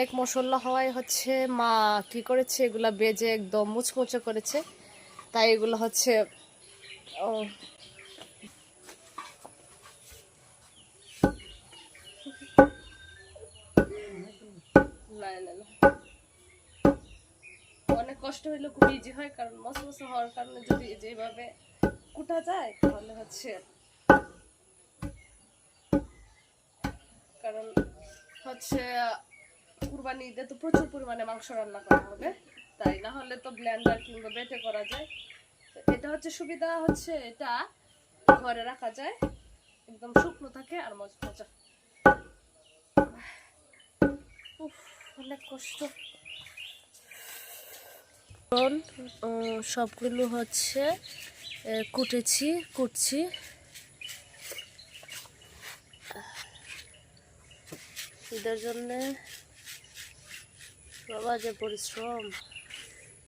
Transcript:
অনেক মশলা হওয়ায় হচ্ছে মা কি করেছে? এগুলা বেজে একদম মুচমুচে করেছে। তাই এগুলো হচ্ছে অনেক কষ্ট হইলে খুব ইজি হয়, কারণ মশমশা হওয়ার কারণে যদি যেভাবে কুটা যায়, তাহলে হচ্ছে কারণ হচ্ছে কুরবানি ঈদে তো প্রচুর পরিমাণে মাংস রান্না করা হবে। তাই না হলে তো ব্লেন্ডার কিংবা বেটে করা যায়। এটা হচ্ছে সুবিধা, হচ্ছে এটা ঘরে রাখা যায়। একদম শুকনো থাকে আর মজা মজা। অনেক কষ্ট। সবগুলো হচ্ছে কুটেছি, কুটছি। ঈদের জন্যে বাবা যে পরিশ্রম।